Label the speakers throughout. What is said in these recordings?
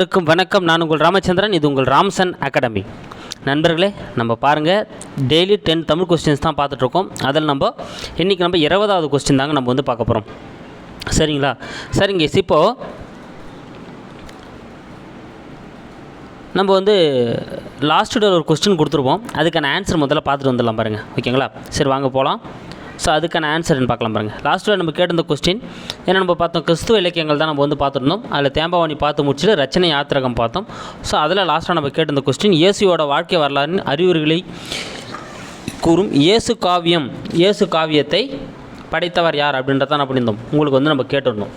Speaker 1: அனைவருக்கும் வணக்கம். நான் உங்கள் ராமச்சந்திரன் இது உங்கள் ராம்சன் அகாடமி. நண்பர்களே நம்ம பாருங்கள் டெய்லி டென் தமிழ் கொஸ்டின்ஸ் தான் பார்த்துட்ருக்கோம். அதில் நம்ம இன்றைக்கி நம்ம இருபதாவது கொஸ்டின் தாங்க நம்ம வந்து பார்க்க போகிறோம் சரிங்களா? சரிங்க இப்போது நம்ம வந்து லாஸ்ட்டு ஒரு கொஸ்டின் கொடுத்துருப்போம் அதுக்கான ஆன்சர் முதல்ல பார்த்துட்டு வந்துடலாம் பாருங்கள் ஓகேங்களா? சரி வாங்க போகலாம். ஸோ அதுக்கான ஆன்சர்னு பார்க்கலாம் பாருங்கள் லாஸ்ட்டில் நம்ம கேட்டிருந்த கொஸ்டின் ஏன்னா நம்ம பார்த்தோம் கிறிஸ்துவ இலக்கியங்கள் தான் நம்ம வந்து பார்த்துருந்தோம். அதில் தேம்பாவணி பார்த்து முடிச்சுட்டு ரச்சனை யாத்திரகம் பார்த்தோம். ஸோ அதில் லாஸ்ட்டாக நம்ம கேட்டிருந்த கொஸ்டின் இயேசுவோட வாழ்க்கை வரலாறின் அறிவுரைகளை கூறும் இயேசு காவியம் இயேசு காவியத்தை படைத்தவர் யார் அப்படின்றத நான் பண்ணியிருந்தோம். உங்களுக்கு வந்து நம்ம கேட்டிருந்தோம்.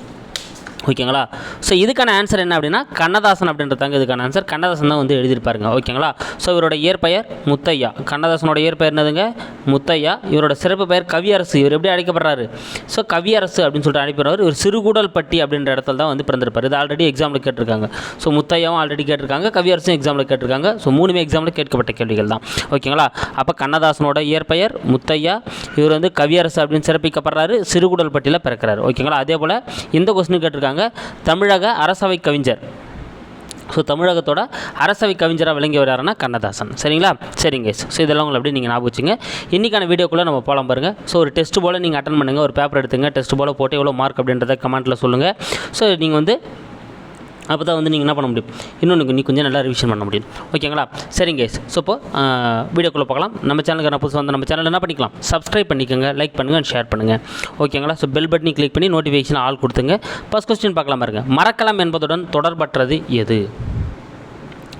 Speaker 1: ஓகேங்களா? ஸோ இதுக்கான ஆன்சர் என்ன அப்படின்னா கண்ணதாசன் அப்படின்றதாங்க இதுக்கான ஆன்சர் கண்ணதாசன் தான் வந்து எழுதியிருப்பாருங்க. ஓகேங்களா? ஸோ இவரோட இயற்பெயர் முத்தையா. கண்ணதாசனோட இயற்பெயர் என்னதுங்க? முத்தையா. இவரோட சிறப்பு பெயர் கவியரசு. இவர் எப்படி அழைக்கப்படுறாரு? ஸோ கவியரசு அப்படின்னு சொல்லிட்டு அனுப்பிடுறாரு இவர். சிறுகூடல்பட்டி அப்படின்ற இடத்துல தான் வந்து பிறந்திருப்பார். இது ஆல்ரெடி எக்ஸாமில் கேட்டிருக்காங்க. ஸோ முத்தையாவும் ஆல்ரெடி கேட்டிருக்காங்க. கவியரசும் எக்ஸாமில் கேட்டிருக்காங்க. ஸோ மூணுமே எக்ஸாமில் கேட்கப்பட்ட கேள்விகள் தான். ஓகேங்களா? அப்போ கண்ணதாசனோட இயற்பெயர் முத்தையா. இவர் வந்து கவியரசு அப்படின்னு சிறப்பிக்கப்படுறாரு. சிறுகுடல்பட்டியில் பிறக்கிறார். ஓகேங்களா? அதே போல் இந்த கொஸ்டின் கேட்டிருக்காங்க. தமிழக அரசவை கவிஞர். ஸோ தமிழகத்தோட அரசவை கவிஞராக விளங்கி யாருன்னா கண்ணதாசன். சரிங்களா? சரிங்க ஸோ இதெல்லாம் உங்களை அப்படியே நீங்கள் ஞாபகம் வச்சுங்க. இன்றைக்கான வீடியோக்குள்ளே நம்ம போகலாம் பாருங்கள் ஸோ ஒரு டெஸ்ட் போல் நீங்கள் அட்டன் பண்ணுங்கள் ஒரு பேப்பர் எடுத்துங்க. டெஸ்ட் போல் போட்டு எவ்வளோ மார்க் அப்படின்றத கமெண்ட்டில் சொல்லுங்கள் ஸோ நீங்கள் வந்து அப்போ தான் வந்து நீங்கள் என்ன பண்ண முடியும்? இன்னொன்று நீ கொஞ்சம் நல்லா ரிவிஷன் பண்ண முடியும். ஓகேங்களா சரிங்க ஸோ இப்போ வீடியோக்குள்ளே பார்க்கலாம் நம்ம சேனலுக்கு நான் புதுசாக வந்து நம்ம சேனல் என்ன பண்ணிக்கலாம்? சப்ஸ்கிரைப் பண்ணிக்கோங்க லைக் பண்ணுங்கள் ஷேர் பண்ணுங்கள் ஓகேங்களா ஸோ பெல் பட்டனி கிளிக் பண்ணி நோட்டிஃபிகேஷன் ஆல் கொடுத்துங்க. ஃபஸ்ட் கொஸ்டின் பார்க்கலாம் பாருங்க. மரக்கலம் என்பதுடன் தொடர்பற்றது எது?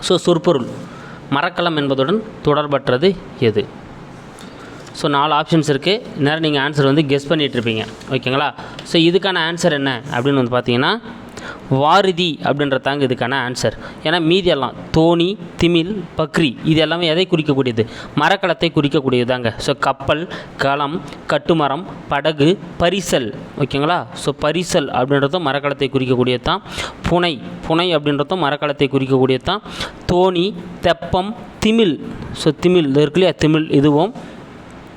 Speaker 1: ஸோ சொற்பொருள். மரக்கலம் என்பதுடன் தொடர்பற்றது எது? ஸோ நாலு ஆப்ஷன்ஸ் இருக்குது நேரம் நீங்கள் ஆன்சர் வந்து கெஸ் பண்ணிகிட்ருப்பீங்க ஓகேங்களா ஸோ இதுக்கான ஆன்சர் என்ன? அப்படின்னு வந்து பார்த்தீங்கன்னா வாரிதி அப்படின்றதாங்க இதுக்கான ஆன்சர் ஏன்னா மீதி எல்லாம் தோணி திமில் பக்ரி இது எல்லாமே எதை குறிக்கக்கூடியது? மரக்கலத்தை குறிக்கக்கூடியது தாங்க ஸோ கப்பல் களம் கட்டுமரம் படகு பரிசல். ஓகேங்களா? ஸோ பரிசல் அப்படின்றதும் மரக்கலத்தை குறிக்கக்கூடியது தான் புனை புனை அப்படின்றதும் மரக்கலத்தை குறிக்கக்கூடியது தான் தோணி தெப்பம் திமில். ஸோ திமில் இது இருக்கு இல்லையா? திமில் இதுவும்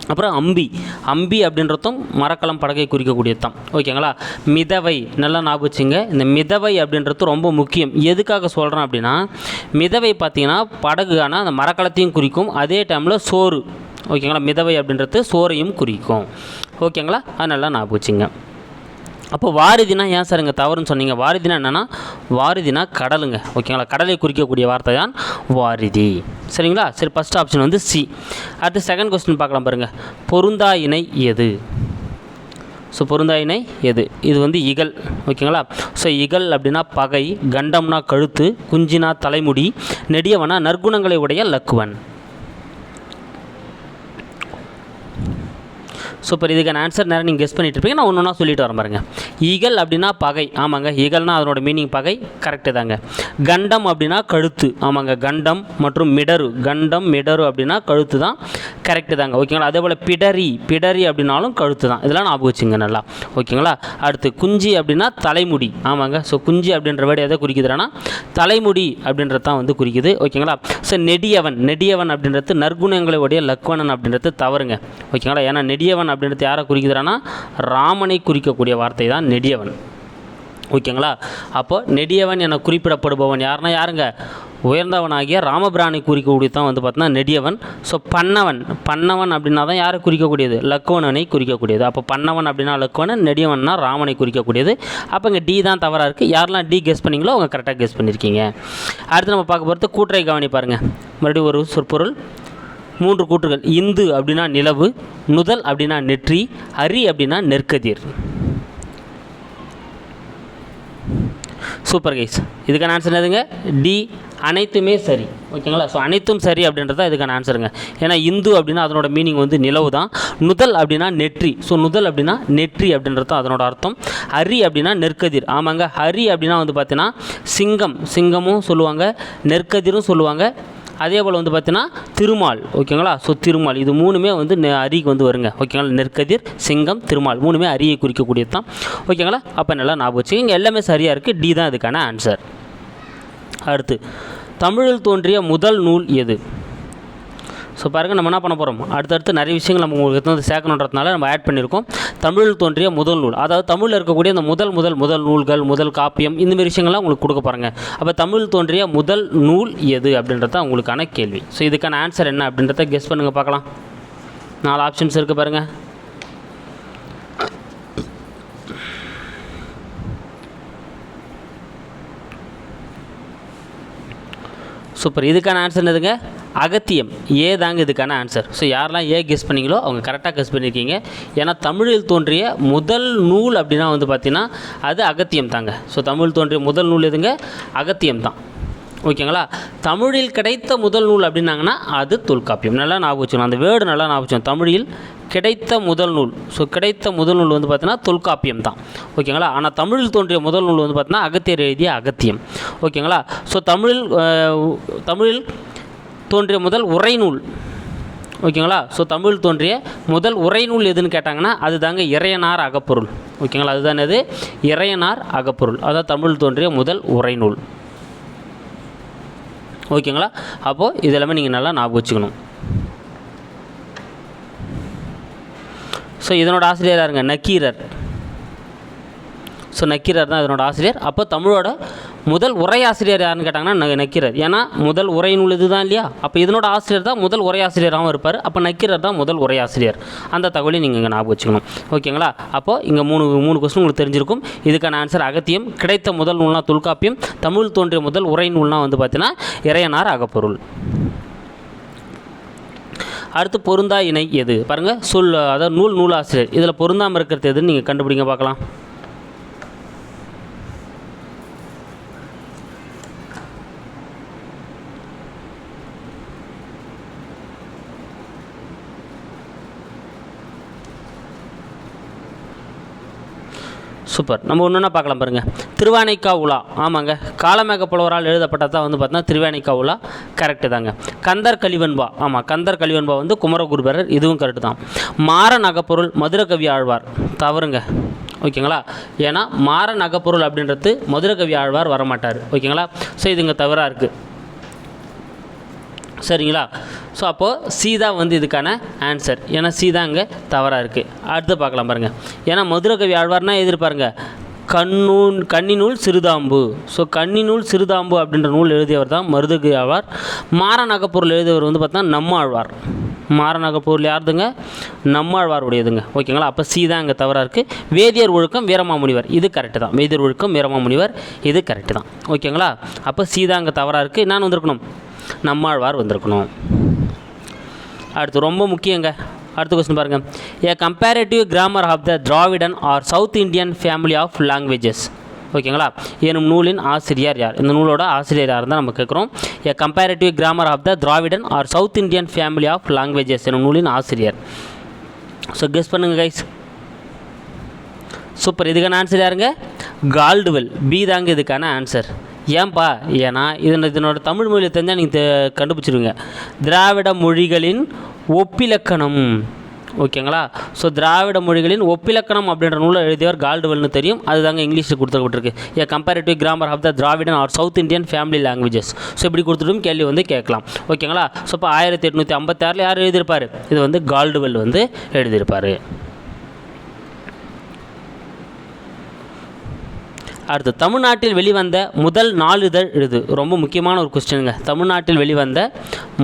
Speaker 1: அப்புறம் அம்பி. அம்பி அப்படின்றதும் மரக்கலம் படகை குறிக்கக்கூடியது தான் ஓகேங்களா? மிதவை நல்லா ஞாபகம் வச்சுங்க. இந்த மிதவை அப்படின்றது ரொம்ப முக்கியம். எதுக்காக சொல்கிறேன் அப்படின்னா மிதவை பார்த்தீங்கன்னா படகு ஆனால் அந்த மரக்கலத்தையும் குறிக்கும். அதே டைமில் சோறு. ஓகேங்களா? மிதவை அப்படின்றது சோறையும் குறிக்கும். ஓகேங்களா? அது நல்லா ஞாபகம் வச்சுங்க. அப்போ வாரிதினா ஏன் சார் இங்கே தவறுன்னு சொன்னீங்க? வாரிதினா என்னென்னா வாரிதினா கடலுங்க. ஓகேங்களா? கடலை குறிக்கக்கூடிய வார்த்தை தான் வாரிதி. சரிங்களா? சரி ஃபஸ்ட் ஆப்ஷன் வந்து சி அடுத்து செகண்ட் கொஸ்டின் பார்க்கலாம் பாருங்கள் பொருந்தா இணை எது? ஸோ பொருந்தா இணை எது? இது வந்து இகல். ஓகேங்களா? ஸோ இகல் அப்படின்னா பகை கண்டம்னா கழுத்து குஞ்சினா தலைமுடி நெடியவனா நற்குணங்களை உடைய லக்குவன். சூப்பர். இதுக்கான ஆன்சர் நேரம் நீங்கள் கெஸ் பண்ணிட்டு இருப்பீங்க. நான் ஒன்று ஒன்றா சொல்லிட்டு வரேன் பாருங்க. ஈகல் அப்படின்னா பகை. ஆமாங்க. ஈகல்னா அதனோட மீனிங் பகை. கரெக்டு தாங்க. கண்டம் அப்படின்னா கழுத்து. ஆமாங்க. கண்டம் மற்றும் மிடரு கண்டம் மிடரு அப்படின்னா கழுத்து தான். கரெக்டு தாங்க. ஓகேங்களா அதே போல் பிடரி. பிடரி அப்படின்னாலும் கழுத்து தான். இதெல்லாம் ஞாபகம் வச்சுங்க நல்லா. ஓகேங்களா அடுத்து குஞ்சி அப்படின்னா தலைமுடி. ஆமாங்க. ஸோ குஞ்சி அப்படின்ற வேர்டு எதை குறிக்குதுன்னா? தலைமுடி அப்படின்றது தான் வந்து குறிக்குது. ஓகேங்களா ஸோ நெடியவன். நெடியவன் அப்படின்றது நற்குணங்களை உடைய அப்படின்றது தவறுங்க. ஓகேங்களா ஏன்னா நெடியவன் அப்படின்றது யாரை குறிக்கிறான்னா ராமனை குறிக்கக்கூடிய வார்த்தை தான் நெடியவன். ஓகேங்களா? அப்போ நெடியவன் என குறிப்பிடப்படுபவன் யாருன்னா யாருங்க? உயர்ந்தவனாகிய ராமபிரானை குறிக்கக்கூடிய தான் வந்து பார்த்தீங்கன்னா நெடியவன். ஸோ பன்னவன் பன்னவன் அப்படின்னா தான் யாரை குறிக்கக்கூடியது? லக்குவனனை குறிக்கக்கூடியது. அப்போ பன்னவன் அப்படின்னா லக்குவனன் நெடியவன்னா ராமனை குறிக்கக்கூடியது. அப்போ இங்கே டி தான் தவறாக இருக்குது யாரெல்லாம் டி கெஸ் பண்ணீங்களோ அவங்க கரெக்டாக கெஸ் பண்ணியிருக்கீங்க அடுத்து நம்ம பார்க்க போகிறது கூட்டுரை கவனி பாருங்கள் மறுபடியும் ஒரு சொற்பொருள். மூன்று கூற்றுகள். இந்து அப்படின்னா நிலவு நுதல் அப்படின்னா நெற்றி அரி அப்படின்னா நெற்கதிர். சூப்பர் கைஸ் இதுக்கான ஆன்சர் என்னதுங்க? டி அனைத்துமே சரி. ஓகேங்களா ஸோ அனைத்தும் சரி அப்படின்றது தான் இதுக்கான ஆன்சருங்க ஏன்னா இந்து அப்படின்னா அதனோட மீனிங் வந்து நிலவு தான். நுதல் அப்படின்னா நெற்றி. ஸோ நுதல் அப்படின்னா நெற்றி அப்படின்றது தான் அதனோட அர்த்தம். ஹரி அப்படின்னா நெற்கதிர். ஆமாங்க. ஹரி அப்படின்னா வந்து பார்த்தீங்கன்னா சிங்கம். சிங்கமும் சொல்லுவாங்க. நெற்கதிரும் சொல்லுவாங்க. அதே போல் வந்து பார்த்தீங்கன்னா திருமால் ஓகேங்களா? ஸோ திருமால். இது மூணுமே வந்து நெ- அரிக்கு வந்து வருங்க. ஓகேங்களா? நெற்கதிர் சிங்கம் திருமால் மூணுமே அரியை குறிக்கக்கூடியது தான். ஓகேங்களா? அப்போ நல்லா ஞாபகம் வச்சுக்கோங்க. இங்கே எல்லாமே சரியாக இருக்குது டி தான் இதுக்கான ஆன்சர் அடுத்து தமிழில் தோன்றிய முதல் நூல் எது? ஸோ பாருங்கள் நம்ம என்ன பண்ண போகிறோம் அடுத்தடுத்து நிறைய விஷயங்கள் நம்ம உங்களுக்கு எடுத்து வந்து சேர்க்கணுன்றதுனால நம்ம ஆட் பண்ணியிருக்கோம். தமிழில் தோன்றிய முதல் நூல். அதாவது தமிழில் இருக்கக்கூடிய அந்த முதல் முதல் முதல் நூல்கள் முதல் காப்பியம் இந்தமாரி விஷயங்கள்லாம் உங்களுக்கு கொடுக்க போகிறாங்க அப்போ தமிழ் தோன்றிய முதல் நூல் எது அப்படின்றத உங்களுக்கான கேள்வி. ஸோ இதுக்கான ஆன்சர் என்ன அப்படின்றத கெஸ் பண்ணுங்கள் பார்க்கலாம். நாலு ஆப்ஷன்ஸ் இருக்குது பாருங்கள் சூப்பர் இதுக்கான ஆன்சர் என்னதுங்க? அகத்தியம். ஏ தாங்க இதுக்கான ஆன்சர் ஸோ யாரெல்லாம் ஏ கெஸ் பண்ணீங்களோ அவங்க கரெக்டாக கெஸ் பண்ணியிருக்கீங்க ஏன்னா தமிழில் தோன்றிய முதல் நூல் அப்படின்னா வந்து பார்த்தீங்கன்னா அது அகத்தியம் தாங்க. ஸோ தமிழ் தோன்றிய முதல் நூல் எதுங்க? அகத்தியம் தான். ஓகேங்களா? தமிழில் கிடைத்த முதல் நூல் அப்படின்னாங்கன்னா அது தொல்காப்பியம். நல்லா ஞாபகம் வச்சுக்கணும். அந்த வேர்டு நல்லா ஞாபகம் வச்சுக்கணும். தமிழில் கிடைத்த முதல் நூல். ஸோ கிடைத்த முதல் நூல் வந்து பார்த்தீங்கன்னா தொல்காப்பியம் தான். ஓகேங்களா? ஆனால் தமிழில் தோன்றிய முதல் நூல் வந்து பார்த்தீங்கன்னா அகத்தியர் எழுதிய அகத்தியம். ஓகேங்களா? ஸோ தமிழில் தமிழில் தோன்றிய முதல் உரைநூல். ஓகேங்களா? ஸோ தமிழ் தோன்றிய முதல் உரைநூல் எதுன்னு கேட்டாங்கன்னா அது தாங்க இறையனார் அகப்பொருள். ஓகேங்களா? அதுதான் அது இறையனார் அகப்பொருள். அதான் தமிழ் தோன்றிய முதல் உரைநூல். ஓகேங்களா? அப்போது இதெல்லாமே நீங்கள் நல்லா ஞாபகம் வச்சுக்கணும். ஸோ இதனோட ஆசிரியர் யாருங்க? நக்கீரர். ஸோ நக்கீரர் தான் இதனோட ஆசிரியர். அப்போ தமிழோட முதல் உரையாசிரியர் யாருன்னு கேட்டாங்கன்னா ந- நக்கீரர். ஏன்னா முதல் உரை நூல் இதுதான் இல்லையா? அப்போ இதனோட ஆசிரியர் தான் முதல் உரையாசிரியராகவும் இருப்பார். அப்போ நக்கீரர் தான் முதல் உரையாசிரியர் அந்த தகவலையும் நீங்கள் இங்கே ஞாபகம் வச்சுக்கணும். ஓகேங்களா? அப்போது இங்கே மூணு மூணு கொஸ்டின் உங்களுக்கு தெரிஞ்சிருக்கும். இதுக்கான ஆன்சர் அகத்தியம் கிடைத்த முதல் நூல்னா தொல்காப்பியம் தமிழ் தோன்றிய முதல் உரை நூல்னா வந்து பார்த்தீங்கன்னா இறையனார் அகப்பொருள். அடுத்து பொருந்தா இணை எது? பாருங்கள் சொல் அதாவது நூல் நூலாசிரியர். இதில் பொருந்தாமல் இருக்கிறது எதுன்னு நீங்கள் கண்டுபிடிங்க பார்க்கலாம். சூப்பர். நம்ம ஒன்று ஒன்றா பார்க்கலாம் பாருங்கள் திருவானைக்கா உலா. ஆமாங்க. காலமேக புலவரால் எழுதப்பட்டது தான் வந்து பார்த்தீங்கன்னா திருவானைக்கா உலா. கரெக்டு தாங்க. கந்தர் கலிவன்பா ஆமாம் கந்தர் கலிவன்பா வந்து குமரகுருபரர். இதுவும் கரெக்டு தான். மாறன் நகப்பொருள் மதுரகவி ஆழ்வார். தவறுங்க. ஓகேங்களா? ஏன்னா மாறன் நகப்பொருள் அப்படின்றது மதுரகவி ஆழ்வார் வரமாட்டார். ஓகேங்களா? ஸோ இதுங்க தவறாக இருக்குது சரிங்களா? ஸோ அப்போது சி தான் வந்து இதுக்கான ஆன்சர் ஏன்னா சி தான் இங்கே தவறாக இருக்குது அடுத்து பார்க்கலாம் பாருங்கள் ஏன்னா மதுரகவி ஆழ்வார்னா எதிர்பாருங்க கண்ணூன் கன்னிநூல் சிறுதாம்பு. ஸோ கன்னிநூல் சிறுதாம்பு அப்படின்ற நூல் எழுதியவர் தான் மருதகவி ஆழ்வார். மாறநகப்பொருள் எழுதியவர் வந்து பார்த்தா நம்மாழ்வார். மாறநகப்பூரில் யாருதுங்க? நம்மாழ்வாருடையதுங்க. ஓகேங்களா? அப்போ சி தான் இங்கே தவறாக இருக்குது வேதியர் ஒழுக்கம் வீரமாமுனிவர். இது கரெக்டு தான். வேதியர் ஒழுக்கம் வீரமாமுனிவர். இது கரெக்டு தான். ஓகேங்களா? அப்போ சி தான் இங்கே தவறாக இருக்குது நான் வந்திருக்கணும். நம்மாழ்வார் வந்திருக்கணும். அடுத்து ரொம்ப முக்கியங்க. அடுத்த கொஸ்டின் பாருங்கள் a comparative grammar of the Dravidian or South Indian family of languages ஓகேங்களா? எனும் நூலின் ஆசிரியர் யார்? இந்த நூலோட ஆசிரியர் யார் தான் நம்ம கேட்குறோம். A comparative grammar of the Dravidian or South Indian family of languages எனும் நூலின் ஆசிரியர். ஸோ கெஸ் பண்ணுங்கள் கைஸ் சூப்பர் இதுக்கான ஆன்சர் யாருங்க? கால்டுவெல் பி தாங்க இதுக்கான ஆன்சர் ஏன்பா? ஏன்னா இதன் இதனோட தமிழ் மொழியை தெரிஞ்சால் நீங்கள் கண்டுபிடிச்சிருவீங்க. திராவிட மொழிகளின் ஒப்பிலக்கணம். ஓகேங்களா? ஸோ திராவிட மொழிகளின் ஒப்பிலக்கணம் அப்படின்ற நூலை எழுதியவர் கால்டுவெல்னு தெரியும். அதுதாங்க இங்கிலீஷில் கொடுத்துருக்கிருக்கு a comparative grammar of the Dravidian or South Indian family languages so இப்படி கொடுத்துட்டும் கேள்வி வந்து கேட்கலாம். ஓகேங்களா? ஸோ இப்போ ஆயிரத்தி எட்நூற்றி ஐம்பத்தாறில் யார் எழுதியிருப்பார்? இது வந்து கால்டுவெல் வந்து எழுதியிருப்பார். அடுத்து தமிழ்நாட்டில் வெளிவந்த முதல் நாளிதழ் எது? ரொம்ப முக்கியமான ஒரு கொஸ்டினுங்க தமிழ்நாட்டில் வெளிவந்த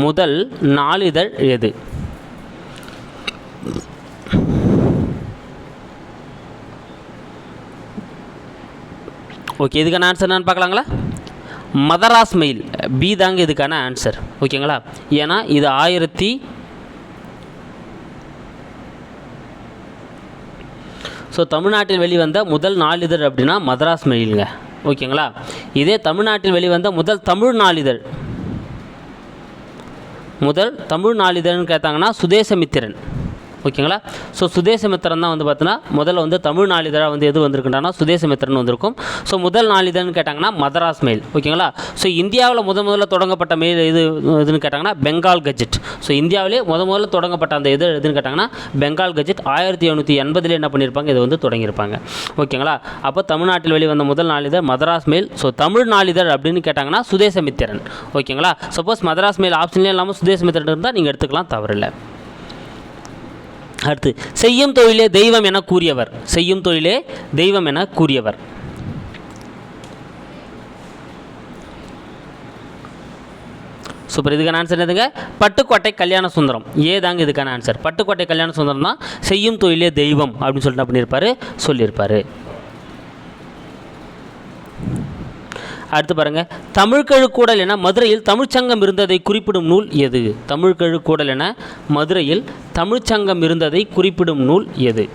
Speaker 1: முதல் நாளிதழ் எது? ஓகே இதுக்கான ஆன்சர் என்னன்னு பார்க்கலாங்களா? மதராஸ் மெயில் பி தாங்க இதுக்கான ஆன்சர் ஓகேங்களா ஏன்னா இது ஆயிரத்தி ஸோ தமிழ்நாட்டில் வெளிவந்த முதல் நாளிதழ் அப்படின்னா மதராஸ் மெயிலுங்க. ஓகேங்களா? இதே தமிழ்நாட்டில் வெளிவந்த முதல் தமிழ் நாளிதழ். முதல் தமிழ் நாளிதழ்னு கேட்டாங்கன்னா சுதேசமித்திரன். ஓகேங்களா? ஸோ சுதேசமித்திரன் தான் வந்து பார்த்தீங்கன்னா முதல்ல வந்து தமிழ் நாளிதழாக வந்து எது வந்திருக்குன்னா சுதேசமித்திரன் வந்திருக்கும். ஸோ முதல் நாளிதழ்னு கேட்டாங்கன்னா மதராஸ் மெயில். ஓகேங்களா? ஸோ இந்தியாவில் முத முதல்ல தொடங்கப்பட்ட மெயில் இது எதுன்னு கேட்டாங்கன்னா பெங்கால் கஜெட். ஸோ இந்தியாவிலே முத முதல்ல தொடங்கப்பட்ட அந்த இது எதுன்னு கேட்டாங்கன்னா பெங்கால் கஜெட். ஆயிரத்தி எழுநூற்றி எண்பதில் என்ன பண்ணியிருப்பாங்க இது வந்து தொடங்கியிருப்பாங்க. ஓகேங்களா? அப்போ தமிழ்நாட்டில் வெளிவந்த முதல் நாளிதழ் மதராஸ் மெயில். ஸோ தமிழ் நாளிதழ் அப்படின்னு கேட்டாங்கன்னா சுதேசமித்திரன் ஓகேங்களா? சப்போஸ் மதராஸ் மெயில் ஆப்ஷன்லேயே இல்லாமல் சுதேசமித்திரன் இருந்தால் நீங்கள் எடுத்துக்கலாம் தவறில்லை. அடுத்து செய்யும் தொழிலே தெய்வம் என கூறியவர். செய்யும் தொழிலே தெய்வம் என கூறியவர். சூப்பர். இதுக்கான ஆன்சர் என்னதுங்க? பட்டுக்கோட்டை கல்யாண சுந்தரம். ஏதாங்க இதுக்கான ஆன்சர் பட்டுக்கோட்டை கல்யாண சுந்தரம் தான் செய்யும் தொழிலே தெய்வம் அப்படின்னு சொல்லிட்டு பண்ணியிருப்பார் பண்ணியிருப்பாரு? சொல்லியிருப்பாரு. அடுத்து பாருங்கள் தமிழ்கழுக்கூடல் என மதுரையில் தமிழ்ச்சங்கம் இருந்ததை குறிப்பிடும் நூல் எது? தமிழ்கழுக்கூடல் என மதுரையில் தமிழ்ச்சங்கம் இருந்ததை குறிப்பிடும் நூல் எது?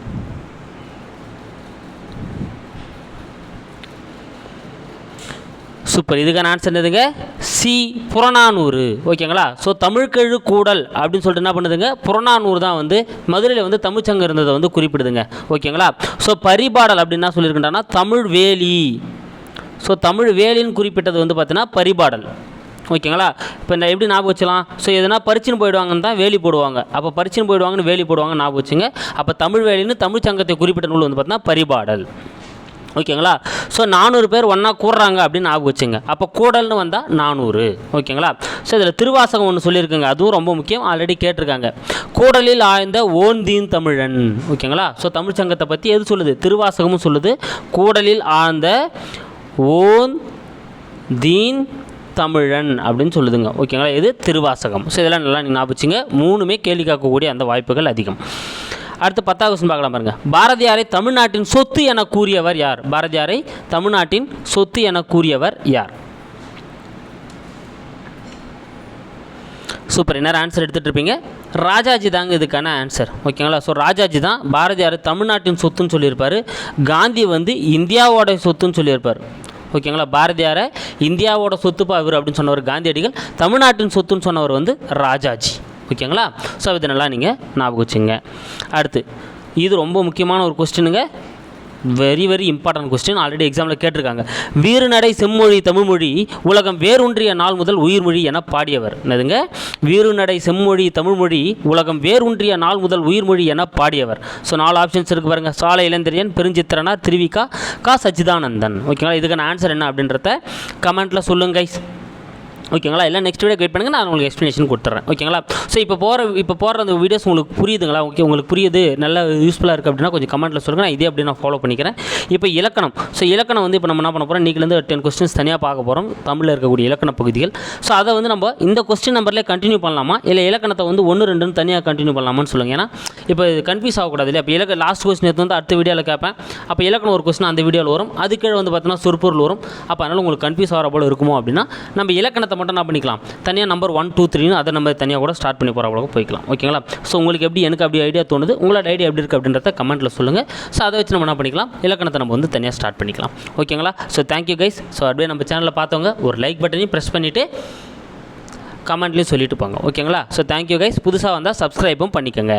Speaker 1: சூப்பர். இதுக்கான ஆன்சர் என்னதுங்க சி. புறநானூறு. ஓகேங்களா? ஸோ தமிழ்கழு கூடல் அப்படின்னு சொல்லிட்டு என்ன பண்ணுதுங்க புறநானூறு தான் வந்து மதுரையில் வந்து தமிழ்ச்சங்கம் இருந்ததை வந்து குறிப்பிடுதுங்க. ஓகேங்களா? ஸோ பரிபாடல் அப்படின்னா சொல்லியிருக்கின்றனா தமிழ் வேலி ஸோ தமிழ் வேலின்னு குறிப்பிட்டது வந்து பார்த்தீங்கன்னா பரிபாடல். ஓகேங்களா? இப்போ இந்த எப்படி ஞாபகம் வச்சலாம் ஸோ எதனா பரிச்சுன்னு போயிடுவாங்கன்னு தான் வேலி போடுவாங்க. அப்போ பரிச்சுன்னு போயிடுவாங்கன்னு வேலி போடுவாங்க ஞாபகம் வச்சுங்க. அப்போ தமிழ் வேலின்னு தமிழ் சங்கத்தை குறிப்பிட்ட நூல் வந்து பார்த்தீங்கன்னா பரிபாடல். ஓகேங்களா? ஸோ நானூறு பேர் ஒன்றா கூடுறாங்க அப்படின்னு ஞாபகம் வச்சுங்க. அப்போ கூடல்னு வந்தால் நானூறு. ஓகேங்களா? ஸோ இதில் திருவாசகம் ஒன்று சொல்லியிருக்குங்க. அதுவும் ரொம்ப முக்கியம். ஆல்ரெடி கேட்டிருக்காங்க. கூடலில் ஆய்ந்த ஓந்தீன் தமிழன். ஓகேங்களா? ஸோ தமிழ் சங்கத்தை பற்றி எது சொல்லுது? திருவாசகமும் சொல்லுது. கூடலில் ஆழ்ந்த ஓன் தீன் தமிழன் அப்படின்னு சொல்லுதுங்க. ஓகேங்களா? இது திருவாசகம். ஸோ இதெல்லாம் நல்லா நீங்கள் ஞாபகிச்சிங்க. மூணுமே கேள்வி காக்கக்கூடிய அந்த வாய்ப்புகள் அதிகம். அடுத்து பத்தாவது கொஸ்டின் பார்க்கலாம் பாருங்க. பாரதியாரை தமிழ்நாட்டின் சொத்து என கூறியவர் யார்? பாரதியாரை தமிழ்நாட்டின் சொத்து என கூறியவர் யார்? சூப்பர் என்ன ஆன்சர் எடுத்துகிட்டு இருப்பீங்க? ராஜாஜி தாங்க இதுக்கான ஆன்சர் ஓகேங்களா? ஸோ ராஜாஜி தான் பாரதியார் தமிழ்நாட்டின் சொத்துன்னு சொல்லியிருப்பார். காந்தி வந்து இந்தியாவோட சொத்துன்னு சொல்லியிருப்பார். ஓகேங்களா? பாரதியாரை இந்தியாவோட சொத்துப்பா இவர் அப்படின்னு சொன்னவர் காந்தியடிகள் தமிழ்நாட்டின் சொத்துன்னு சொன்னவர் வந்து ராஜாஜி. ஓகேங்களா? ஸோ இது நல்லா நீங்கள் ஞாபகம் வச்சுங்க அடுத்து இது ரொம்ப முக்கியமான ஒரு கொஸ்டினுங்க very very important question already எக்ஸாமில் கேட்டிருக்காங்க. வீறுநடை செம்மொழி தமிழ்மொழி உலகம் வேரூன்றிய நாள் முதல் உயிர்மொழி என பாடியவர். என்னதுங்க? வீறுநடை செம்மொழி தமிழ்மொழி உலகம் வேரூன்றிய நாள் முதல் உயிர்மொழி என பாடியவர். ஸோ நாலு ஆப்ஷன்ஸ் இருக்கு பாருங்கள் சாலை இளந்திரியன் பெருஞ்சித்திரனா திருவிக்கா கா சச்சிதானந்தன். ஓகேங்களா இதுக்கான ஆன்சர் என்ன அப்படின்றத கமெண்ட்டில் சொல்லுங்க. ஓகேங்களா? எல்லாம் நெக்ஸ்ட் வீடியோ வெயிட் பண்ணுங்கள் நான் உங்களுக்கு எக்ஸ்ப்ளனேஷன் கொடுத்துட்றேன் ஓகேங்களா? ஸோ இப்போ போகிற இப்போ போகிற அந்த வீடியோஸ் உங்களுக்கு புரியுதுங்களா? ஓகே உங்களுக்கு புரியுது நல்லா யூஸ்ஃபுல்லாக இருக்குது அப்படின்னா கொஞ்சம் கமெண்ட்டில் சொல்லுங்கள் நான் இதே அப்படி நான் ஃபாலோ பண்ணிக்கிறேன். இப்போ இலக்கணம். ஸோ இலக்கணம் வந்து இப்போ நம்ம என்ன பண்ண போகிறோம் நீக்கிலேருந்து டென் கொஸ்டின்ஸ் தனியாக பார்க்க போகிறோம் தமிழில் இருக்கக்கூடிய இலக்கண பகுதிகள். ஸோ அதை வந்து நம்ம இந்த கொஸ்டின் நம்பர்லேயே கண்டினியூ பண்ணலாமா? இல்லை இலக்கணத்தை வந்து ஒன்று ரெண்டுன்னு தனியாக கண்டினியூ பண்ணலாமான்னு சொல்லுங்கள் ஏன்னா இப்போ கன்ஃபியூஸ் ஆகக்கூடாது இல்லையா? இப்போ இலக்க லாஸ்ட் கொஸ்டின் எடுத்து வந்து அடுத்த வீடியோவில் கேட்பேன் அப்போ இலக்கணம் ஒரு கொஸ்டின் அந்த வீடியோவில் வரும். அது வந்து பார்த்தீங்கன்னா சொற்பொருள் வரும். அப்போ அதனால் உங்களுக்கு கன்ஃபியூஸ் ஆகிற போல இருக்குமோ அப்படின்னா நம்ம இலக்கணத்தை மட்டும் என்ன பண்ணிக்கலாம். தனியாக நம்பர் ஒன் டூ த்ரீன்னு அதை நம்ம தனியாக கூட ஸ்டார்ட் பண்ணி போகிற அளவுக்கு போய்க்கலாம். ஓகேங்களா ஸோ உங்களுக்கு எப்படி எனக்கு அப்படி ஐடியா தோணுது? உங்களோட ஐடியா எப்படி இருக்குது அப்படின்றத கமெண்ட்டில் சொல்லுங்கள் ஸோ அதை வச்சு நம்ம என்ன பண்ணிக்கலாம்? இலக்கணத்தை நம்ம வந்து தனியாக ஸ்டார்ட் பண்ணிக்கலாம். ஓகேங்களா ஸோ தேங்க்யூ கைஸ் ஸோ அப்படியே நம்ம சேனலில் பார்த்தவங்க ஒரு லைக் பட்டனையும் ப்ரெஸ் பண்ணிவிட்டு கமெண்ட்லேயும் சொல்லிட்டு போங்க. ஓகேங்களா ஸோ தேங்க்யூ கைஸ் புதுசாக வந்தால் சப்ஸ்கிரைபும் பண்ணிக்கோங்க.